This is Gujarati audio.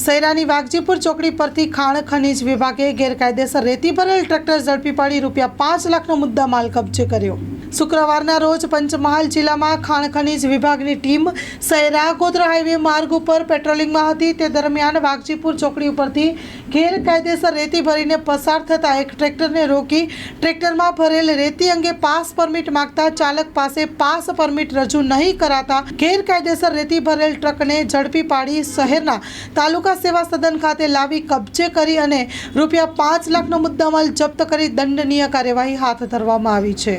સૈરાની વાઘજીપુર ચોકડી પરથી ખાણ ખનીજ વિભાગે ગેરકાયદેસર રેતી ભરેલ ટ્રેક્ટર ઝડપી પાડી રૂપિયા પાંચ લાખનો મુદ્દા માલ કબજે કર્યો. શુક્રવારના રોજ પંચમહાલ જિલ્લામાં ખાણ ખનીજ વિભાગની ટીમ સૈરા ગોધરા હાઈવે માર્ગ ઉપર પેટ્રોલિંગમાં હતી. તે દરમિયાન વાઘજીપુર ચોકડી ઉપરથી ગેરકાયદેસર રેતી ભરીને પસાર થતા એક ટ્રેક્ટરને રોકી ટ્રેક્ટરમાં ભરેલ રેતી અંગે પાસ પરમિટ માંગતા ચાલક પાસે પાસ પરમિટ રજૂ નહીં કરાતા ગેરકાયદેસર રેતી ભરેલ ટ્રકને ઝડપી પાડી શહેરના તાલુકા સેવા સદન ખાતે લાવી કબજે કરી અને રૂપિયા પાંચ લાખનો મુદ્દામાલ જપ્ત કરી દંડનીય કાર્યવાહી હાથ ધરવામાં આવી છે.